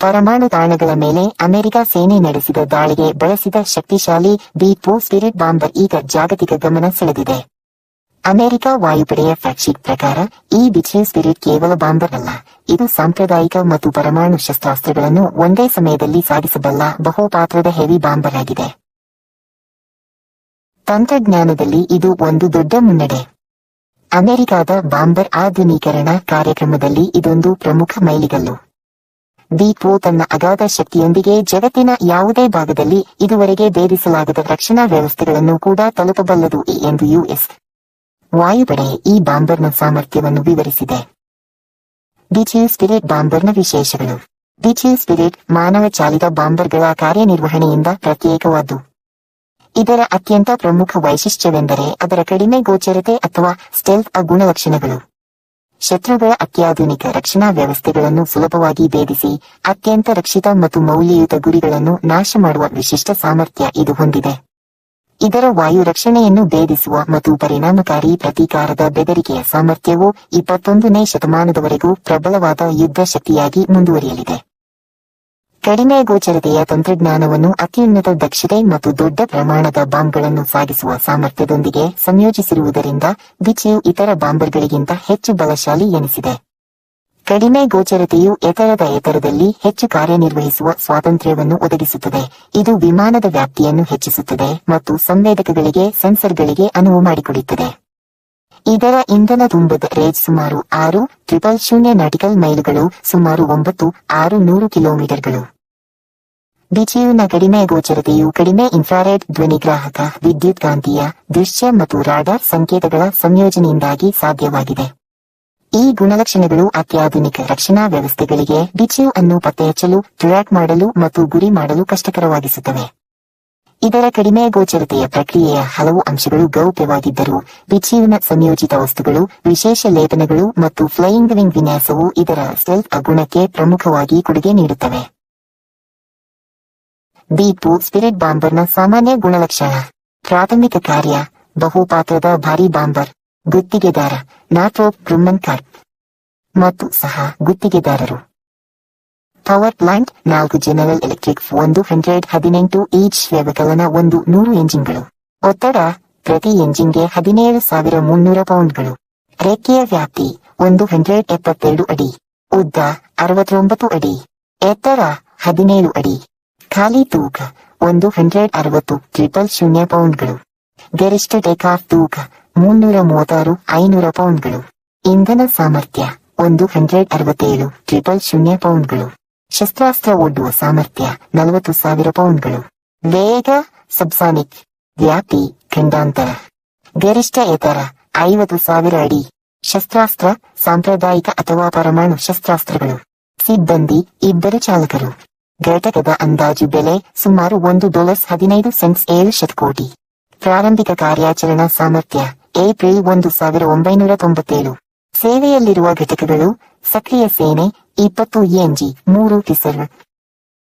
ಪರಮಾಣು ತಾಣಗಳ ಮೇಲೆ ಅಮೆರಿಕ ಸೇನೆ ನಡೆಸಿದ ದಾಳಿಗೆ ಬಳಸಿದ ಶಕ್ತಿಶಾಲಿ ಬಿ ಟೂ ಸ್ಪಿರಿಟ್ ಬಾಂಬರ್ ಈಗ ಜಾಗತಿಕ ಗಮನ ಸೆಳೆದಿದೆ. ಅಮೆರಿಕ ವಾಯುಪಡೆಯ ಫ್ಯಾಕ್ಷಿಕ್ ಪ್ರಕಾರ, ಈ ಬಿಚೆ ಸ್ಪಿರಿಟ್ ಕೇವಲ ಬಾಂಬರ್ ಅಲ್ಲ, ಇದು ಸಾಂಪ್ರದಾಯಿಕ ಮತ್ತು ಪರಮಾಣು ಶಸ್ತ್ರಾಸ್ತ್ರಗಳನ್ನು ಒಂದೇ ಸಮಯದಲ್ಲಿ ಸಾಗಿಸಬಲ್ಲ ಬಹುಪಾತ್ರದ ಹೆವಿ ಬಾಂಬರ್ ಆಗಿದೆ. ತಂತ್ರಜ್ಞಾನದಲ್ಲಿ ಇದು ಒಂದು ದೊಡ್ಡ ಮುನ್ನಡೆ. ಅಮೆರಿಕದ ಬಾಂಬರ್ ಆಧುನೀಕರಣ ಕಾರ್ಯಕ್ರಮದಲ್ಲಿ ಇದೊಂದು ಪ್ರಮುಖ ಮೈಲಿಗಲ್ಲು. ಬಿ-ಟೂ ತನ್ನ ಅಗಾಧ ಶಕ್ತಿಯೊಂದಿಗೆ ಜಗತ್ತಿನ ಯಾವುದೇ ಭಾಗದಲ್ಲಿ ಇದುವರೆಗೆ ಭೇದಿಸಲಾಗದ ರಕ್ಷಣಾ ವ್ಯವಸ್ಥೆಗಳನ್ನು ಕೂಡ ತಲುಪಬಲ್ಲದು ಎಂದು ಯುಎಸ್ ವಾಯುಪಡೆ ಈ ಬಾಂಬರ್ನ ಸಾಮರ್ಥ್ಯವನ್ನು ವಿವರಿಸಿದೆ. ಬಿಚಿ ಸ್ಪಿರಿಟ್ ಬಾಂಬರ್ನ ವಿಶೇಷಗಳು. ಬಿಚಿ ಸ್ಪಿರಿಟ್ ಮಾನವ ಚಾಲಿತ ಬಾಂಬರ್ಗಳ ಕಾರ್ಯನಿರ್ವಹಣೆಯಿಂದ ಪ್ರತ್ಯೇಕವಾದ್ದು. ಇದರ ಅತ್ಯಂತ ಪ್ರಮುಖ ವೈಶಿಷ್ಟ್ಯವೆಂದರೆ ಅದರ ಕಡಿಮೆ ಗೋಚರತೆ ಅಥವಾ ಸ್ಟೆಲ್ಫ್ ಗುಣಲಕ್ಷಣಗಳು. ಶತ್ರುಗಳ ಅತ್ಯಾಧುನಿಕ ರಕ್ಷಣಾ ವ್ಯವಸ್ಥೆಗಳನ್ನು ಸುಲಭವಾಗಿ ಭೇದಿಸಿ, ಅತ್ಯಂತ ರಕ್ಷಿತ ಮತ್ತು ಮೌಲ್ಯಯುತ ಗುರಿಗಳನ್ನು ನಾಶ ಮಾಡುವ ವಿಶಿಷ್ಟ ಸಾಮರ್ಥ್ಯ ಇದು ಹೊಂದಿದೆ. ಇದರ ವಾಯು ರಕ್ಷಣೆಯನ್ನು ಭೇದಿಸುವ ಮತ್ತು ಪರಿಣಾಮಕಾರಿ ಪ್ರತೀಕಾರದ ಬೆದರಿಕೆಯ ಸಾಮರ್ಥ್ಯವು ಇಪ್ಪತ್ತೊಂದನೇ ಶತಮಾನದವರೆಗೂ ಪ್ರಬಲವಾದ ಯುದ್ಧ ಶಕ್ತಿಯಾಗಿ ಮುಂದುವರಿಯಲಿದೆ. ಕಡಿಮೆ ಗೋಚರತೆಯ ತಂತ್ರಜ್ಞಾನವನ್ನು ಅತ್ಯುನ್ನತ ದಕ್ಷತೆ ಮತ್ತು ದೊಡ್ಡ ಪ್ರಮಾಣದ ಬಾಂಬ್ಗಳನ್ನು ಸಾಗಿಸುವ ಸಾಮರ್ಥ್ಯದೊಂದಿಗೆ ಸಂಯೋಜಿಸಿರುವುದರಿಂದ ಬಿಚಿಯು ಇತರ ಬಾಂಬರ್ಗಳಿಗಿಂತ ಹೆಚ್ಚು ಬಲಶಾಲಿ ಎನಿಸಿದೆ. ಕಡಿಮೆ ಗೋಚರತೆಯು ಎತ್ತರದ ಎತ್ತರದಲ್ಲಿ ಹೆಚ್ಚು ಕಾರ್ಯನಿರ್ವಹಿಸುವ ಸ್ವಾತಂತ್ರ್ಯವನ್ನು ಒದಗಿಸುತ್ತದೆ. ಇದು ವಿಮಾನದ ವ್ಯಾಪ್ತಿಯನ್ನು ಹೆಚ್ಚಿಸುತ್ತದೆ ಮತ್ತು ಸಂವೇದಕಗಳಿಗೆ, ಸೆನ್ಸರ್ಗಳಿಗೆ ಅನುವು ಮಾಡಿಕೊಡುತ್ತದೆ. ಇದರ ಇಂಧನ ತುಂಬದ ರೇಜ್ ಸುಮಾರು ಆರು ಟ್ರಿಪಲ್ ಶೂನ್ಯ ನಾಟಿಕಲ್ ಮೈಲುಗಳು ಸುಮಾರು ಒಂಬತ್ತು ಆರು ನೂರು ಕಿಲೋಮೀಟರ್ಗಳು. ಬಿಚಿಯುನ ಕಡಿಮೆ ಗೋಚರತೆಯು ಕಡಿಮೆ ಇನ್ಫ್ರಾರೆಡ್ ಧ್ವನಿಗ್ರಾಹಕ, ವಿದ್ಯುತ್ ಕಾಂತೀಯ, ದೃಶ್ಯ ಮತ್ತು ರಾಡಾರ್ ಸಂಕೇತಗಳ ಸಂಯೋಜನೆಯಿಂದಾಗಿ ಸಾಧ್ಯವಾಗಿದೆ. ಈ ಗುಣಲಕ್ಷಣಗಳು ಅತ್ಯಾಧುನಿಕ ರಕ್ಷಣಾ ವ್ಯವಸ್ಥೆಗಳಿಗೆ ಬಿಚಿಯು ಅನ್ನು ಪತ್ತೆಹಚ್ಚಲು, ಟ್ರ್ಯಾಕ್ ಮಾಡಲು ಮತ್ತು ಗುರಿ ಮಾಡಲು ಕಷ್ಟಕರವಾಗಿಸುತ್ತವೆ. ಇದರ ಕಡಿಮೆ ಗೋಚರತೆಯ ಪ್ರಕ್ರಿಯೆಯ ಹಲವು ಅಂಶಗಳು ಗೌಪ್ಯವಾಗಿದ್ದರೂ ಬಿಚಿಯುನ ಸಂಯೋಜಿತ ವಸ್ತುಗಳು, ವಿಶೇಷ ಲೇಪನಗಳು ಮತ್ತು ಫ್ಲೈಯಿಂಗ್ ವಿಂಗ್ ವಿನ್ಯಾಸವು ಇದರ ಸೆಲ್ಫ್ ಗುಣಕ್ಕೆ ಪ್ರಮುಖವಾಗಿ ಕೊಡುಗೆ ನೀಡುತ್ತವೆ. ಬೀಪು ಸ್ಪಿರಿಟ್ ಬಾಂಬರ್ನ ಸಾಮಾನ್ಯ ಗುಣಲಕ್ಷಣ. ಪ್ರಾಥಮಿಕ ಕಾರ್ಯ, ಬಹುಪಾತ್ರದ ಭಾರಿ ಬಾಂಬರ್, ಗುತ್ತಿಗೆದಾರ ನಾಟ್ರೋಪ್ ಗ್ರುಮ್ಮನ್ ಕಾರ್ಪ್. ಮತ್ತು ಸಹ ಗುತ್ತಿಗೆದಾರರು. ಪವರ್ ಪ್ಲಾಂಟ್, ನಾಲ್ಕು ಜನರಲ್ ಎಲೆಕ್ಟ್ರಿಕ್, ಒಂದು ಹಂಡ್ರೆಡ್ ಹದಿನೆಂಟು ಈಚ್ ವ್ಯವಕಲನ, ಒಂದು ನೂರು ಎಂಜಿನ್ಗಳು. ಒತ್ತಡ, ಪ್ರತಿ ಎಂಜಿನ್ಗೆ ಹದಿನೇಳು ಸಾವಿರ ಮುನ್ನೂರ ಪೌಂಡ್ಗಳು. ರೆಕ್ಕೆಯ ವ್ಯಾಪ್ತಿ, ಒಂದು ಹಂಡ್ರೆಡ್ ಎಪ್ಪತ್ತೆರಡು ಅಡಿ. ಉದ್ದ, ಅರವತ್ತೊಂಬತ್ತು ಅಡಿ. ಎತ್ತರ, ಹದಿನೇಳು ಅಡಿ. ಖಾಲಿ ತೂಕ, ಒಂದು ಹಂಡ್ರೆಡ್ ಅರವತ್ತು ಟ್ರಿಪಲ್ ಶೂನ್ಯ ಪೌಂಡ್ಗಳು. ಗರಿಷ್ಠ ಟೇಕಾಫ್ ತೂಕ, ಮುನ್ನೂರ ಮೂವತ್ತಾರು ಐನೂರ ಪೌಂಡ್ಗಳು. ಇಂಧನ ಸಾಮರ್ಥ್ಯ, ಒಂದು ಹಂಡ್ರೆಡ್ ಅರವತ್ತೇಳು ಟ್ರಿಪಲ್ ಶೂನ್ಯ ಪೌಂಡ್ಗಳು. ಶಸ್ತ್ರಾಸ್ತ್ರ ಒಡ್ಡುವ ಸಾಮರ್ಥ್ಯ, ನಲವತ್ತು ಸಾವಿರ ಪೌಂಡ್ಗಳು. ವೇಗ, ಸಬ್ಸಾನಿಕ್ ವ್ಯಾಪಿ ಖಂಡಾಂತರ. ಗರಿಷ್ಠ ಎತ್ತರ, ಐವತ್ತು ಸಾವಿರ ಅಡಿ. ಶಸ್ತ್ರಾಸ್ತ್ರ, ಸಾಂಪ್ರದಾಯಿಕ ಅಥವಾ ಪರಮಾಣು ಶಸ್ತ್ರಾಸ್ತ್ರಗಳು. ಸಿಬ್ಬಂದಿ, ಇಬ್ಬರು ಚಾಲಕರು. ಘಟಕದ ಅಂದಾಜು ಬೆಲೆ ಸುಮಾರು ಒಂದು ಡಾಲರ್ಸ್ ಹದಿನೈದು ಸೆಂಟ್ಸ್ ಏಳು ಶತಕೋಟಿ ಪ್ರಾರಂಭಿಕ ಕಾರ್ಯಾಚರಣಾ ಸಾಮರ್ಥ್ಯ ಏಪ್ರಿಲ್ ಒಂದು ಸಾವಿರ ಒಂಬೈನೂರ ತೊಂಬತ್ತೇಳು. ಸೇವೆಯಲ್ಲಿರುವ ಘಟಕಗಳು ಸಕ್ರಿಯ ಸೇನೆ ಇಪ್ಪತ್ತು ಎನ್ಜಿ ಮೂರು ರಿಸರ್ವ್